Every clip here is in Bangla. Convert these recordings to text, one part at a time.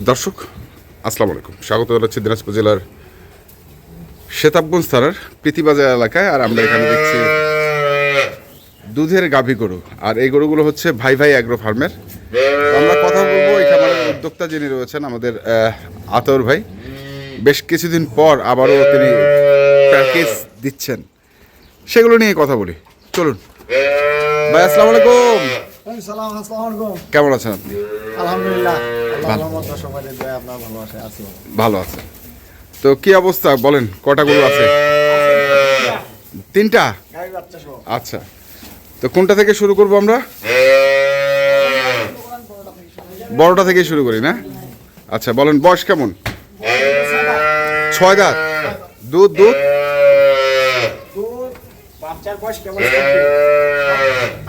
দর্শক আসসালামু আলাইকুম। স্বাগত জানাচ্ছি দিনাজপুর জেলার শেতাবগঞ্জ থানার প্রীতিবাজার এলাকায় আর আমরা এখানে দেখছি দুধের গাভী গরু। আর এই গরুগুলো হচ্ছে ভাই ভাই অ্যাগ্রো ফার্মের আমরা কথা বলব এখানে আমাদের উদ্যোক্তা যিনি রয়েছেন আমাদের আতর ভাই। বেশ কিছুদিন পর আবারও তিনি প্যাকেজ দিচ্ছেন। সেগুলো নিয়ে কথা বলি। চলুন। ভাই আসসালামু আলাইকুম। এই কেমন আছেন আপনি? আলহামদুলিল্লাহ। ভালো। আছি তো কি অবস্থা? বলেন কটা গরু আছে? তিনটা? আচ্ছা। তো কোনটা থেকে শুরু করব আমরা? বড়টা থেকে শুরু করি না? আচ্ছা বলেন বয়স কেমন? ছয় দাঁত। দুধ দুধ?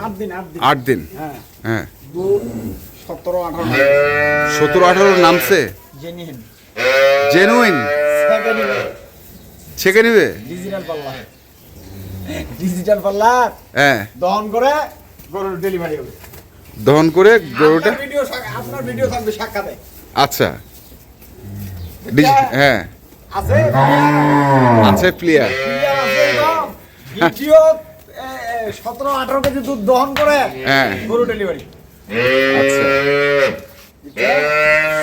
আট দিন। আট দিন। হ্যাঁ। হ্যাঁ। সতেরো আঠারো। সতেরো আঠারো নামছে? জেনুইন ছেকে নিবে ডিজিটাল পাল্লা ডিজিটাল পাল্লা হ্যাঁ দহন করে গরুর ডেলিভারি হবে। দহন করে গরুটা ভিডিও আপনার ভিডিও থাকবে সাক্ষাতে। আচ্ছা। হ্যাঁ। আছে? আছে প্লেয়ার ভিডিও সতেরো আঠারো কেজি দুধ দহন করে হ্যাঁ। গরু ডেলিভারি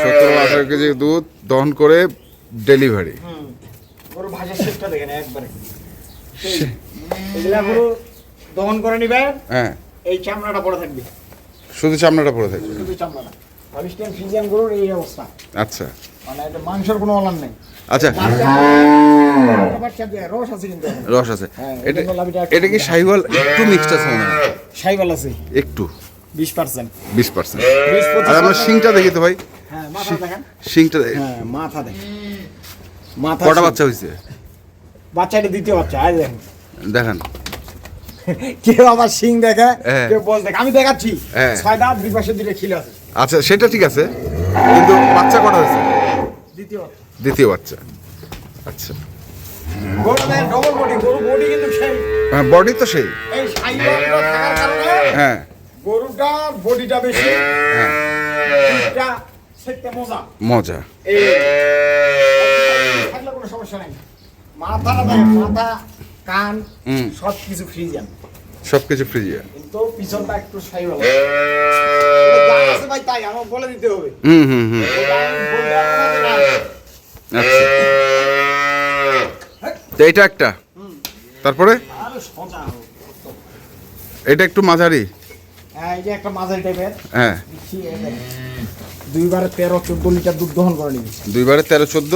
সতেরো আঠারো কেজি দুধ দহন করে ডেলিভারি। দহন করে নিবে হ্যাঁ। এই চামড়াটা পড়ে থাকবে। শুধু চামড়াটা পড়ে থাকবে? শুধু চামড়াটা। হলিস্টিয়ান ফ্রিজিয়ান গরুর এই অবস্থা। আচ্ছা। মানে এটা মাংসের কোনো অলান নেই। আচ্ছা। রস আছে কিন্তু। রস আছে। হ্যাঁ, এটা কি সাইওয়াল একটু মিক্সড আছে হয়। আছে। একটু। বিশ পার্সেন্ট। বিশ পার্সেন্ট। আর আমরা শিংটা দেখি তো ভাই। হ্যাঁ মাথা দেখেন। শিংটা দেখি। হ্যাঁ মাথা দেখেন। মাথা কটা বাচ্চা হয়েছে বাচ্চা এটা দ্বিতীয় বাচ্চা আয় দেখেন। দেখান। কেউ আবার শিং দেখে হ্যাঁ। কেউ বল দেখে। আমি দেখাচ্ছি। হ্যাঁ। ছয় দাঁত দুই পাশে দুটো খিল আছে। আচ্ছা সেটা ঠিক আছে। কিন্তু বাচ্চা কটা হয়েছে দ্বিতীয় বাচ্চা। দ্বিতীয় বাচ্চা। আচ্ছা। বডি হ্যাঁ তো সেই। হ্যাঁ। গরুটার বডিটা বেশি হ্যাঁ মজা। মজা। থাকলে কোনো সমস্যা নাই। দেখ মাথা কান হুম। সব কিছু ফ্রিজিয়ান সব কিছু ফ্রিজিয়া কিন্তু পিছনটা একটু সাইবাল আছে ভাই তাই আমার বলে দিতে হবে। হুম হুম হুম। ওটা আমি বলতে পারব না যে না। আচ্ছা। তো এটা একটা? তারপরে? এটা একটু মাঝারি। হ্যাঁ, এই যে একটা মাঝারি টাইপের হ্যাঁ। এই দুইবারে তেরো চোদ্দ লিটার দুধ দহন করে নিবি। দুইবারে তেরো চোদ্দ?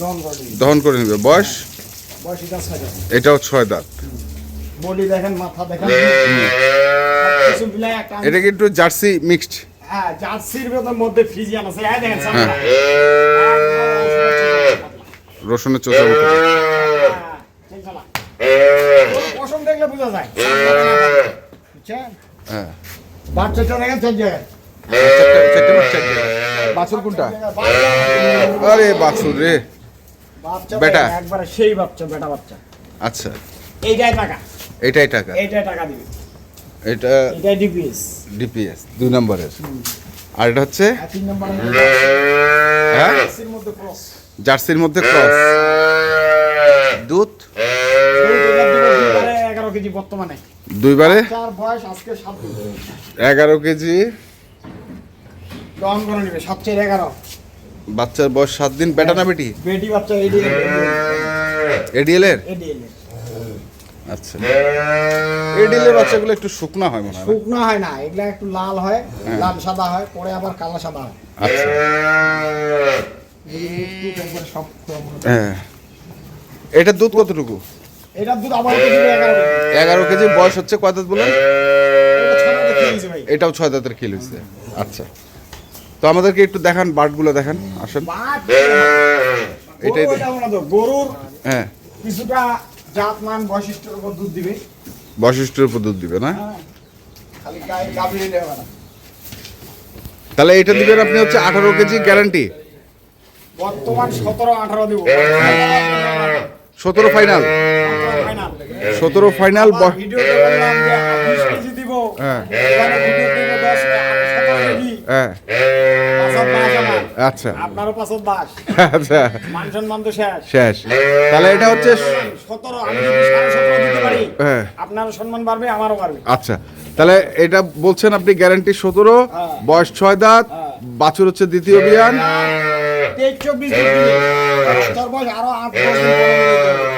দহন করে নিবি। দহন করে নেবে। বয়স? বয়স এটা ছয় দাঁত। এটাও ছয় দাঁত। দেখেন মাথা দেখেন। এটা কি একটু জার্সি মিক্সড? হ্যাঁ জার্সির ভেতর মধ্যে ফ্রিজিয়ান আছে। এই দেখেন হ্যাঁ। রসুনের চোখা মতো। পশম দেখলে বোঝা যায়। হ্যাঁ। বাচ্চাটা দেখেন চল যায় চারটে- চারটে বাচ্চা বাছুর কোনটা আরে বাছুর রে। বেটা। একবারে সেই বাচ্চা বেটা বাচ্চা। আচ্ছা। এইটাই টাকা। এটাই টাকা? এইটাই টাকা দিবে। এটা এইটাই ডিপিএস ডিপিএস দুই নম্বরের। আর এটা হচ্ছে? তিন হ্যাঁ? জার্সির মধ্যে ক্রস জার্সির মধ্যে ক্রস দুধ? কেজি বর্তমানে? দুইবারে? চার বয়স আজকে সাত এগারো কেজি। দহন করে নিবে সাত চার এগারো। বাচ্চার বয়স সাত দিন বেটা না বেটি? বেটি বাচ্চা এডিএল এডিএল এর? এডিএল আচ্ছা। এডিএল এর বাচ্চাগুলো একটু শুকনা হয় মনে হয়? শুকনো হয় না এগুলা একটু লাল হয় হ্যাঁ। লাল সাদা হয় পরে আবার কালো সাদা হয়। আচ্ছা। সব হয়। হ্যাঁ। এটা দুধ কতটুকু? এটার দুধ আবার এগারো কেজি। বয়স হচ্ছে কয় দাঁত ভাই। এটাও ছয় দাঁতের খেল হয়েছে। আচ্ছা। তো আমাদেরকে একটু দেখান বার্ডগুলো দেখান আসেন। এটাই গরুর হ্যাঁ। কিছুটা জাত মান বৈশিষ্ট্যের উপর দুধ দিবে। বৈশিষ্ট্যের উপর দুধ দিবে না? হ্যাঁ। খালি গায়ে দিলে হবে না। তাহলে এটা দিবেন আপনি হচ্ছে আঠারো কেজি গ্যারান্টি? বর্তমান সতেরো আঠারো দিব। সতেরো ফাইনাল। সতেরো ফাইনাল হ্যাঁ। হ্যাঁ। আমার। আচ্ছা। আচ্ছা। শেষ। তাহলে এটা হচ্ছে হ্যাঁ। সম্মান বাড়বে আমারও বাড়বে। আচ্ছা। তাহলে এটা বলছেন আপনি গ্যারান্টি সতেরো হ্যাঁ। বয়স ছয় দাঁত হ্যাঁ। বাছুর হচ্ছে দ্বিতীয় বিয়ান তেইশ চব্বিশ আরও আট।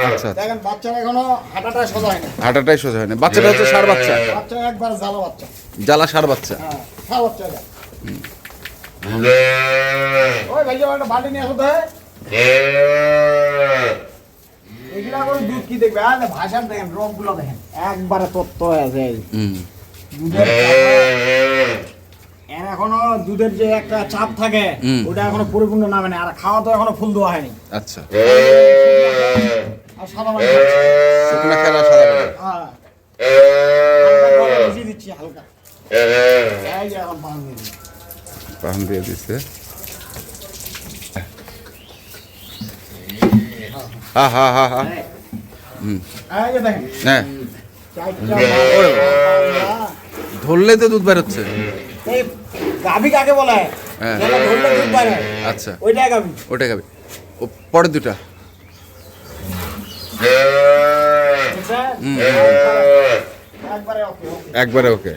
আচ্ছা। দেখেন বাচ্চার এখনও হাঁটাটা সোজা হয় না হাঁটাটাই সোজা হয়নি বাচ্চাটা হচ্ছে সার বাচ্চা। বাচ্চা একবার জ্বালা বাচ্চা। জ্বালা সার বাচ্চা। হ্যাঁ বাচ্চা ওই ভাই একটা বালতি নিয়ে এগুলা করে দুধ কি দেখবে? ভাষার দেখেন রোগগুলো দেখেন। একবারে তত্ত্ব হয়ে দুধের এখনও দুধের যে একটা চাপ থাকে ওটা এখনও পরিপূর্ণ নামে না আর খাওয়া তো এখনও ফুল দেওয়া হয়নি। আচ্ছা। আর সাদা মাছ খাচ্ছে। খেলা সাদা কালো। হ্যাঁ। হালকা দিচ্ছি হালকা। এই এখন পান দিয়ে পান দিয়ে দিচ্ছে হা হা হা হা। হুম। এই যে দেখেন। হ্যাঁ। চারটা ওরে মাছ। ধরলেই তো দুধ বেরোচ্ছে। গাভী কাকে বলে? হ্যাঁ। পারে আচ্ছা। ওইটাই গাভী। ওটা খাবে ও পরের দুটা। একবারে ওকে ওকে। একবারে ওকে।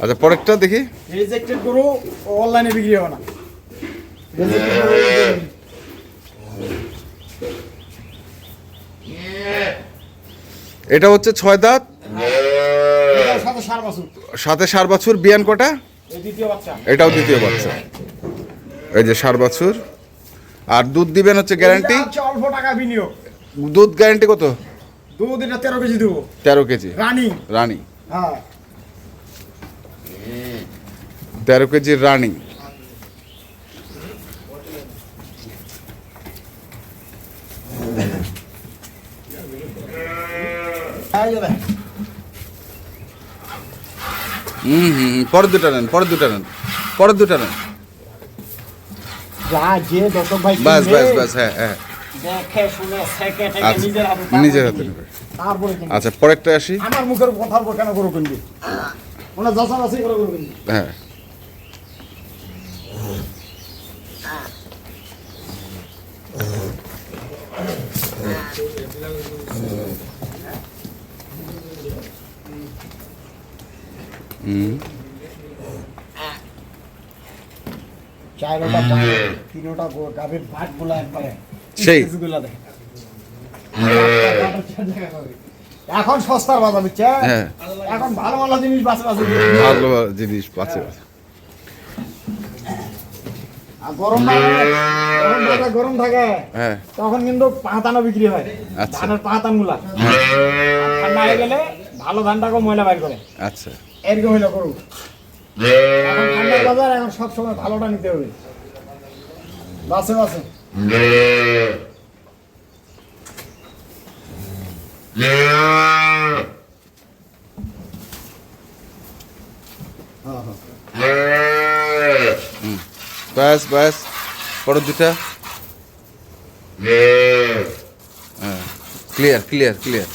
আচ্ছা পরেরটা দেখি। রিজেক্টেড গরু অনলাইনে বিক্রি হবে না। এটা হচ্ছে ছয় দাঁত। সাথে সার বাছুর বিয়ান কটা? এটাও দ্বিতীয় বাচ্চা। এই যে সার বছর। আর দুধ দিবেন হচ্ছে গ্যারান্টি? অল্প টাকা বিনিয়োগ। দুধ গ্যারান্টি কত? দুধ এটা তেরো কেজি দেবো। তেরো কেজি। রানি। রানী। হ্যাঁ। তেরো কেজি রানী এই যে দেখেন। হুম হুম হুম, পরের দুটা নেন পরের দুটা নেন পরের দুটা নেন। বাস বাস বাস হ্যাঁ হ্যাঁ। আচ্ছা নিজের হাতে। নেবে আচ্ছা পরেরটা আসি? আমার মুখের উপর কেন গরু কিনবি? ওনা যশা বাসি করে কিনবি। হ্যাঁ। হুম। চারোটা তিনোটা গাভীর ভাট একবারে। সেই। এখন সস্তার বাজার হ্যাঁ। এখন ভালো ভালো জিনিস বাঁচে বাঁচে ভালো জিনিস পাচ্ছে আর গরম গরম থাকে হ্যাঁ। তখন কিন্তু পাহাতানো বিক্রি হয় আচ্ছা। ধানের পাহাতানগুলা ঠান্ডা হয়ে গেলে ভালো ধানটাকে ময়লা বাইর করে। আচ্ছা। এরকম হইল করু ঠান্ডার বাজার এখন সব সময় ভালোটা নিতে হবে। বাসে বাসে। ব্যাস ব্যাস। পরের দুটা। ক্লিয়ার ক্লিয়ার ক্লিয়ার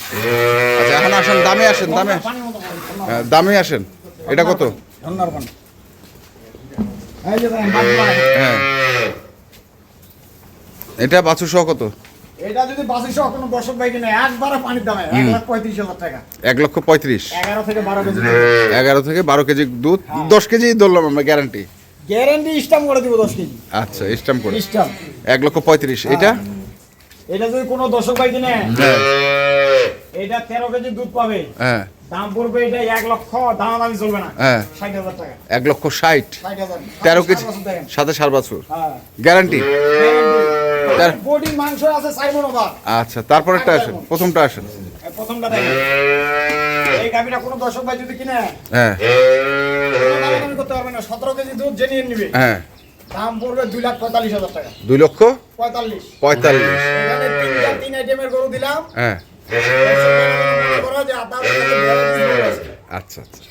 আচ্ছা এখন আসেন দামে আসেন দামে ঠান্ডা। হ্যাঁ, দামে আসেন। এটা কত? হ্যাঁ। এটা বাছুর সহ কত? এটা যদি বাসি সহ কোনো একবারে পানির দামে এক লাখ পঁয়ত্রিশ হাজার টাকা। এক লক্ষ পঁয়ত্রিশ। এগারো থেকে বারো কেজি এগারো থেকে বারো কেজি দুধ দশ কেজি ধরলাম আমরা গ্যারান্টি গ্যারেন্টি স্টাম্প করে দিব দশ কেজি। আচ্ছা স্ট্যাম্প করে। স্টাম্প এক লক্ষ পঁয়ত্রিশ এটা? এটা যদি কোনো দর্শক ভাই কিনে হ্যাঁ। এটা তেরো কেজি দুধ পাবে। হ্যাঁ। দাম পড়বে এটা এক লক্ষ দাম দামি চলবে না। হ্যাঁ। ষাট হাজার টাকা। এক লক্ষ ষাট। ষাট হাজার। তেরো কেজি। সাত বছর সাথে সার বাছুর। হ্যাঁ। গ্যারান্টি তেরো- বডি মাংস আছে সাইমন ওভার আচ্ছা তারপরেরটা আসেন। প্রথমটা আসেন। এই প্রথমটা দেখেন। এই গাভিটা কোনো দর্শক ভাই যদি কিনে হ্যাঁ। করতে পারবে না। সতেরো কেজি দুধ নিবে হ্যাঁ। দাম পড়বে দুই লাখ পঁয়তাল্লিশ হাজার টাকা। দুই লক্ষ পঁয়তাল্লিশ। পঁয়তাল্লিশ। এখানে তিন আইটেমের গরু দিলাম। হ্যাঁ। আচ্ছা, আচ্ছা।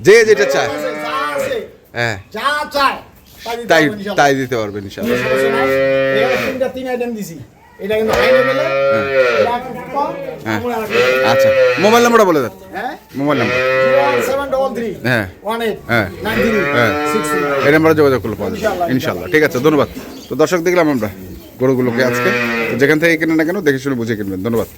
যে যেটা চায়। হ্যাঁ। তাই তাই দিতে পারবেন হ্যাঁ। হ্যাঁ। আচ্ছা মোবাইল নাম্বারটা বলে দেন। Mobile number. হ্যাঁ। হ্যাঁ। এই নাম্বারে যোগাযোগ করলে পাওয়া যাবে। ঠিক আছে ধন্যবাদ। তো দর্শক দেখলাম আমরা। গরুগুলোকে আজকে। যেখান থেকে কেনে না কেন দেখে শুনে বুঝে কিনবেন। ধন্যবাদ।